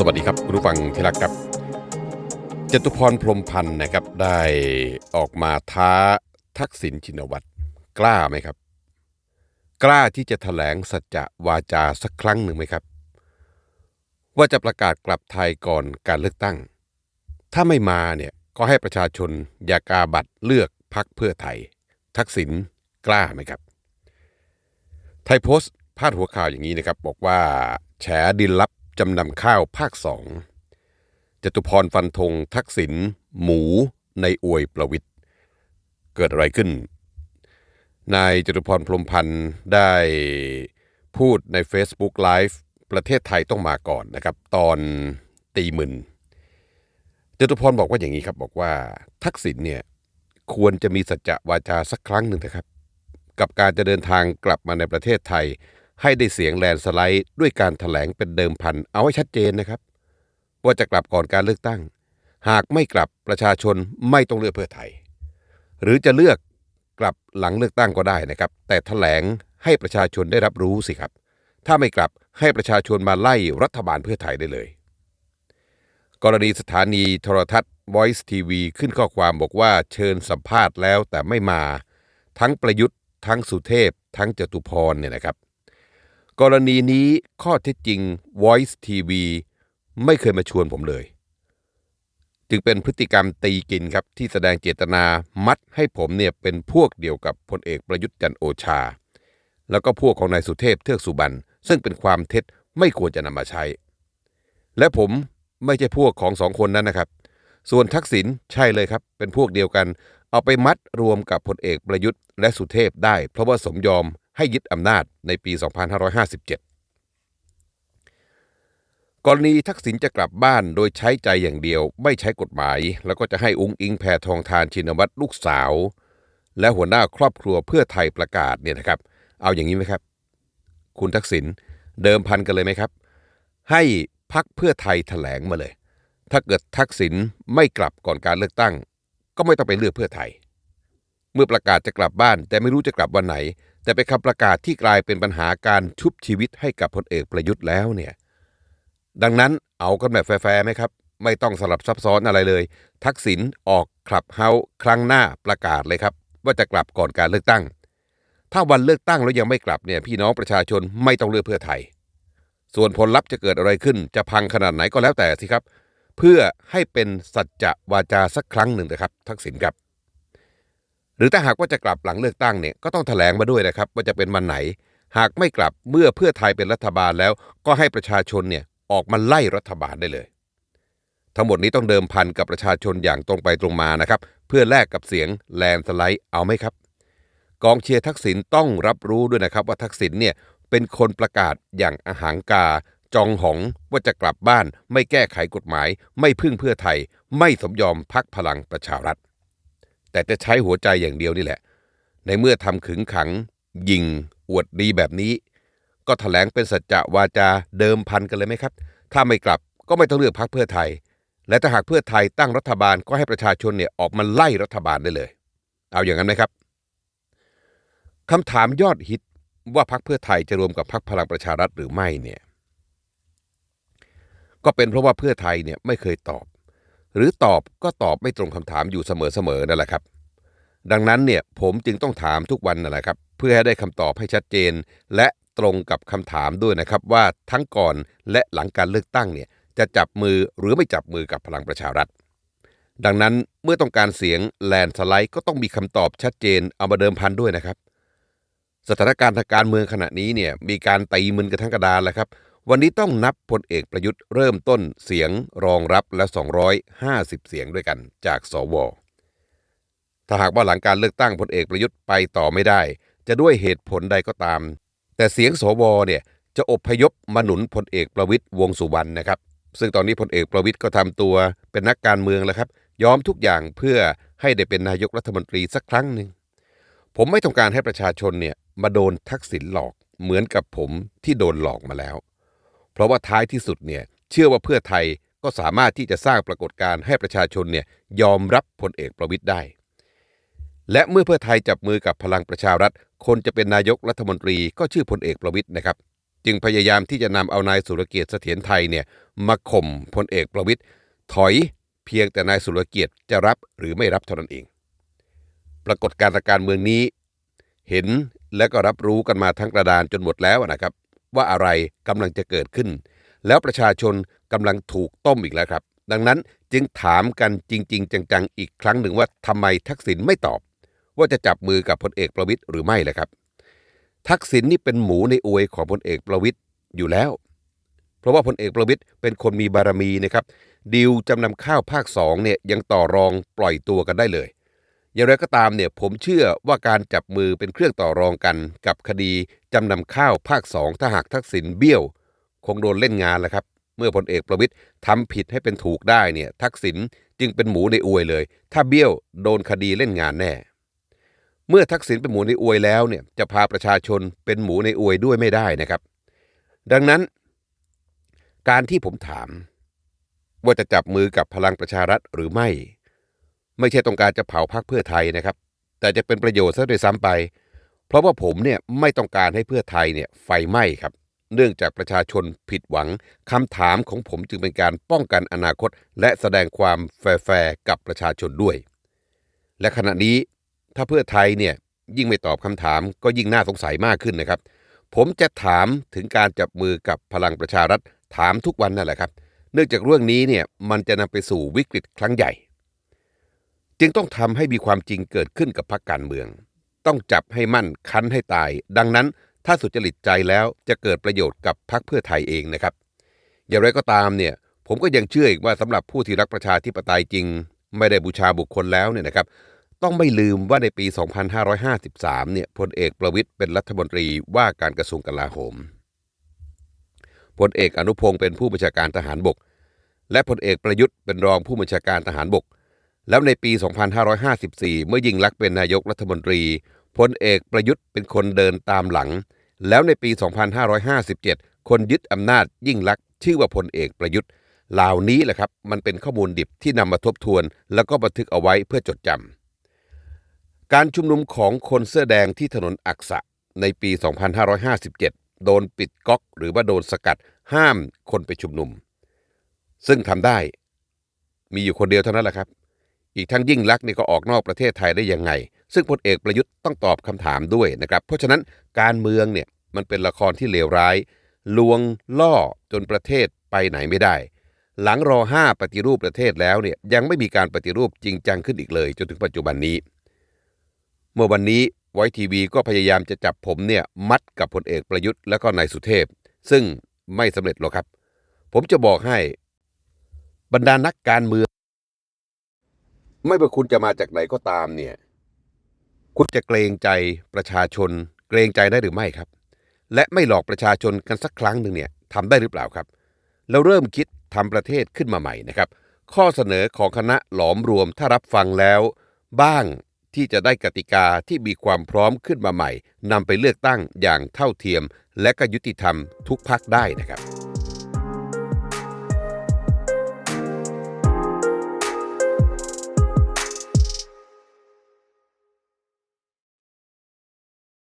สวัสดีครับคุณผู้ฟังที่รักครับจตุพรพรมพันธ์นะครับได้ออกมาท้าทักษิณชินวัตรกล้าไหมครับ กล้าที่จะแถลงสัจจะวาจาสักครั้งหนึ่งไหมครับ ว่าจะประกาศกลับไทยก่อนการเลือกตั้ง ถ้าไม่มาเนี่ยก็ให้ประชาชนอย่ากาบัตรเลือกพักเพื่อไทย ทักษิณกล้าไหมครับ ไทยโพสต์พาดหัวข่าวอย่างนี้นะครับ บอกว่า แฉดินลับ จำนำข้าวภาคสองจตุพรฟันธงทักษิณหมูในอวยประวิทย์เกิดอะไรขึ้น นายจตุพรพรมพันธ์ได้พูดใน Facebook Live ประเทศไทยต้องมาก่อนนะครับ ตอนตีหมื่นจตุพรบอกว่าอย่างนี้ครับบอกว่าทักษิณเนี่ยควรจะมีสัจจะวาจาสักครั้งหนึ่งนะครับ กับการจะเดินทางกลับมาในประเทศไทย ให้ได้เสียงแลนสไลด์ด้วยการถแถลงเป็นเดิมพัน เอาให้ชัดเจนนะครับ ว่าจะกลับก่อนการเลือกตั้ง หากไม่กลับประชาชนไม่ต้องเลือกเพื่อไทย หรือจะเลือกกลับหลังเลือกตั้งก็ได้นะครับ แต่ถแถลงให้ประชาชนได้รับรู้สิครับ ถ้าไม่กลับให้ประชาชนมาไล่รัฐบาลเพื่อไทยได้เลย กรณีสถานีโทรทัศน์ Voice TV ขึ้นข้อความบอกว่าเชิญสัมภาษณ์แล้วแต่ไม่มา ทั้งประยุทธ์ ทั้งสุเทพ ทั้งจตุพรเนี่ยนะครับ กรณีนี้ข้อเท็จจริง Voice TV ไม่เคยมาชวนผมเลย จึงเป็นพฤติกรรมตีกินครับที่แสดงเจตนามัดให้ผมเนี่ยเป็นพวกเดียวกับพลเอกประยุทธ์จันโอชา แล้วก็พวกของนายสุเทพเทือกสุบรรณซึ่งเป็นความเท็จไม่ควรจะนำมาใช้ และผมไม่ใช่พวกของสองคนนั้นนะครับ ส่วนทักษิณใช่เลยครับ เป็นพวกเดียวกัน เอาไปมัดรวมกับพลเอกประยุทธ์และสุเทพได้ เพราะว่าสมยอม ให้ยึดอำนาจในปี 2557 กรณีทักษิณจะกลับบ้านโดยใช้ใจอย่างเดียวไม่ใช้กฎหมาย แล้วก็จะให้อุ้งอิงแพทองทานชินวัตรลูกสาว และหัวหน้าครอบครัวเพื่อไทยประกาศเนี่ยนะครับ เอาอย่างนี้ไหมครับ คุณทักษิณเดิมพันกันเลยไหมครับ ให้พักเพื่อไทยแถลงมาเลย ถ้าเกิดทักษิณไม่กลับก่อนการเลือกตั้ง ก็ไม่ต้องไปเลือกเพื่อไทย เมื่อประกาศจะกลับบ้าน แต่ไม่รู้จะกลับวันไหน แต่เป็นคำประกาศที่กลายเป็นปัญหาการชุบชีวิตให้กับพลเอกประยุทธ์แล้วเนี่ย ดังนั้นเอากันแบบแฟร์ไหมครับ ไม่ต้องสลับซับซ้อนอะไรเลย ทักษิณออกคลับเฮาส์ครั้งหน้าประกาศเลยครับ ว่าจะกลับก่อนการเลือกตั้ง ถ้าวันเลือกตั้งแล้วยังไม่กลับเนี่ยพี่น้องประชาชนไม่ต้องเลือกเพื่อไทย ส่วนผลลัพธ์จะเกิดอะไรขึ้น จะพังขนาดไหนก็แล้วแต่สิครับ เพื่อให้เป็นสัจจะวาจาสักครั้งหนึ่งนะครับ ทักษิณครับ หรือถ้าหากว่าจะกลับหลังเลือกตั้งเนี่ยก็ต้องแถลงมาด้วยนะครับว่าจะเป็นวันไหน หากไม่กลับเมื่อเพื่อไทยเป็นรัฐบาลแล้ว ก็ให้ประชาชนเนี่ยออกมาไล่รัฐบาลได้เลย ทั้งหมดนี้ต้องเดิมพันกับประชาชนอย่างตรงไปตรงมานะครับ เพื่อแลกกับเสียงแลนสไลด์เอาไหมครับ กองเชียร์ทักษิณต้องรับรู้ด้วยนะครับว่าทักษิณเนี่ยเป็นคนประกาศอย่างอาหางกา จองหองว่าจะกลับบ้าน ไม่แก้ไขกฎหมาย ไม่พึ่งเพื่อไทย ไม่สมยอมพักพลังประชารัฐ แต่จะใช้หัวใจอย่างเดียวนี่แหละ ในเมื่อทำขึงขัง ยิง อวดดีแบบนี้ ก็ถแถลงเป็นสัจจะวาจาเดิมพันกันเลยไหมครับ ถ้าไม่กลับก็ไม่ต้องเลือกพักเพื่อไทย และถ้าหากเพื่อไทยตั้งรัฐบาลก็ให้ประชาชนเนี่ยออกมาไล่รัฐบาลได้เลย เอาอย่างนั้นไหมครับคำถามยอดฮิตว่าพักเพื่อไทยจะรวมกับพักพลังประชารัฐหรือไม่เนี่ย ก็เป็นเพราะว่าเพื่อไทยเนี่ยไม่เคยตอบ หรือตอบก็ตอบไม่ตรงคำถามอยู่เสมอๆนั่นแหละครับ ดังนั้นเนี่ยผมจึงต้องถามทุกวันนั่นแหละครับ เพื่อให้ได้คำตอบให้ชัดเจน และตรงกับคำถามด้วยนะครับว่าทั้งก่อนและหลังการเลือกตั้งเนี่ยจะจับมือหรือไม่จับมือกับพลังประชารัฐ ดังนั้นเมื่อต้องการเสียงแลนสไลด์ก็ต้องมีคำตอบชัดเจนเอามาเดิมพันด้วยนะครับ สถานการณ์ทางการเมืองขณะนี้เนี่ยมีการตีมึนกันทั้งกระดานแล้วครับ วันนี้ต้องนับพลเอกประยุทธ์เริ่มต้นเสียงรองรับและ 250 เสียงด้วยกันจากสว ถ้าหากว่าหลังการเลือกตั้งพลเอกประยุทธ์ไปต่อไม่ได้ จะด้วยเหตุผลใดก็ตาม แต่เสียงสวเนี่ยจะอบพยพมาหนุนพลเอกประวิตยวงสุวรรณนะครับ ซึ่งตอนนี้พลเอกประวิตยก็ทำตัวเป็นนักการเมืองแล้วครับยอมทุกอย่างเพื่อให้ได้เป็นนายกรัฐมนตรีสักครั้งหนึ่งผมไม่ต้องการให้ประชาชนเนี่ยมาโดนทักษิณหลอกเหมือนกับผมที่โดนหลอกมาแล้ว เพราะว่าท้ายที่สุดเนี่ยเชื่อว่าเพื่อไทยก็สามารถที่จะสร้างปรากฏการณ์ให้ประชาชนเนี่ยยอมรับพลเอกประวิตยได้ และเมื่อเพื่อไทยจับมือกับพลังประชารัฐ คนจะเป็นนายกรัฐมนตรีก็ชื่อพลเอกประวิตยนะครับ จึงพยายามที่จะนำเอานายสุรเกียรติเสถียรไทยเนี่ยมาข่มพลเอกประวิตยถอยเพียงแต่นายสุรเกียรติจะรับหรือไม่รับเท่านั้นเอง ปรากฏการณ์การเมืองนี้ เห็นและก็รับรู้กันมาทั้งกระดานจนหมดแล้วนะครับ ว่าอะไรกำลังจะเกิดขึ้น แล้วประชาชนกำลังถูกต้มอีกแล้วครับ ดังนั้นจึงถามกันจริง ๆ จังๆ อีกครั้งหนึ่งว่าทำไมทักษิณไม่ตอบ ว่าจะจับมือกับพลเอกประวิตยหรือไม่เลยครับ ทักษิณนี่เป็นหมูในอวยของพลเอกประวิตยอยู่แล้ว เพราะว่าพลเอกประวิตยเป็นคนมีบารมีนะครับดีลจำนำข้าวภาคสองเนี่ยยังต่อรองปล่อยตัวกันได้เลย อย่างไรก็ตามเนี่ยผมเชื่อว่าการจับมือเป็นเครื่องต่อรองกันกับคดีจำนำข้าวภาคสองถ้าหากทักษิณเบี้ยว คงโดนเล่นงานแล้วครับ เมื่อพลเอกประวิตยทำผิดให้เป็นถูกได้เนี่ยทักษิณจึงเป็นหมูในอวยเลย ถ้าเบี้ยวโดนคดีเล่นงานแน่ เมื่อทักษิณเป็นหมูในอวยแล้วเนี่ยจะพาประชาชนเป็นหมูในอวยด้วยไม่ได้นะครับ ดังนั้น การที่ผมถาม ว่าจะจับมือกับพลังประชารัฐหรือไม่ ไม่ใช่ต้องการจะเผาพรรคเพื่อไทยนะครับ แต่จะเป็นประโยชน์ซะด้วยซ้ำไป เพราะว่าผมเนี่ยไม่ต้องการให้เพื่อไทยเนี่ยไฟไหม้ครับ เนื่องจากประชาชนผิดหวังคำถามของผมจึงเป็นการป้องกันอนาคต และแสดงความแฟร์กับประชาชนด้วย และขณะนี้ถ้าเพื่อไทยเนี่ยยิ่งไม่ตอบคำถามก็ยิ่งน่าสงสัยมากขึ้นนะครับ ผมจะถามถึงการจับมือกับพลังประชารัฐถามทุกวันนั่นแหละครับ เนื่องจากเรื่องนี้เนี่ยมันจะนำไปสู่วิกฤตครั้งใหญ่ จึงต้องทำให้มีความจริงเกิดขึ้นกับพรรคการเมือง ต้องจับให้มั่นคั้นให้ตาย ดังนั้นถ้าสุจริตใจแล้วจะเกิดประโยชน์กับพรรคเพื่อไทยเองนะครับ อย่างไรก็ตามเนี่ยผมก็ยังเชื่ออีกว่าสำหรับผู้ที่รักประชาธิปไตยจริง ไม่ได้บูชาบุคคลแล้วเนี่ยนะครับ ต้องไม่ลืมว่าในปี 2553 เนี่ยพลเอกประวิตยเป็นรัฐมนตรีว่าการกระทรวงกลาโหมพลเอกอนุพงศ์เป็นผู้บัญชาการทหารบก และพลเอกประยุทธ์เป็นรองผู้บัญชาการทหารบก แล้วในปี 2554 เมื่อยิ่งลักษณ์เป็นนายกรัฐมนตรีพลเอกประยุทธ์เป็นคนเดินตามหลัง แล้วในปี 2557 คนยึดอำนาจยิ่งลักษณ์ชื่อว่าพลเอกประยุทธ์ เหล่านี้แหละครับ มันเป็นข้อมูลดิบที่นำมาทบทวน แล้วก็บันทึกเอาไว้เพื่อจดจำการชุมนุมของคนเสื้อแดงที่ถนนอักษะในปี 2557 โดนปิดก๊อกหรือว่าโดนสกัดห้ามคนไปชุมนุม ซึ่งทำได้ มีอยู่คนเดียวเท่านั้นแหละครับ อีกทั้งยิ่งลักษณ์นี่ก็ออกนอกประเทศไทยได้ยังไง ซึ่งพลเอกประยุทธ์ต้องตอบคำถามด้วยนะครับ เพราะฉะนั้นการเมืองเนี่ยมันเป็นละครที่เลวร้าย ลวงล่อจนประเทศไปไหนไม่ได้ หลังรอห้าปฏิรูปประเทศแล้วเนี่ยยังไม่มีการปฏิรูปจริงจังขึ้นอีกเลย จนถึงปัจจุบันนี้ เมื่อวันนี้ไวทีวีก็พยายามจะจับผมเนี่ยมัดกับพลเอกประยุทธ์และก็นายสุเทพ ซึ่งไม่สำเร็จหรอกครับ ผมจะบอกให้บรรดานักการเมือง ไม่ว่าคุณจะมาจากไหนก็ตามเนี่ย คุณจะเกรงใจประชาชน เกรงใจได้หรือไม่ครับ และไม่หลอกประชาชนกันสักครั้งหนึ่งเนี่ยทำได้หรือเปล่าครับแล้วเริ่มคิดทำประเทศขึ้นมาใหม่นะครับ ข้อเสนอของคณะหลอมรวมถ้ารับฟังแล้ว บ้างที่จะได้กติกาที่มีความพร้อมขึ้นมาใหม่นำไปเลือกตั้งอย่างเท่าเทียม และก็ยุติธรรมทุกพักได้นะครับ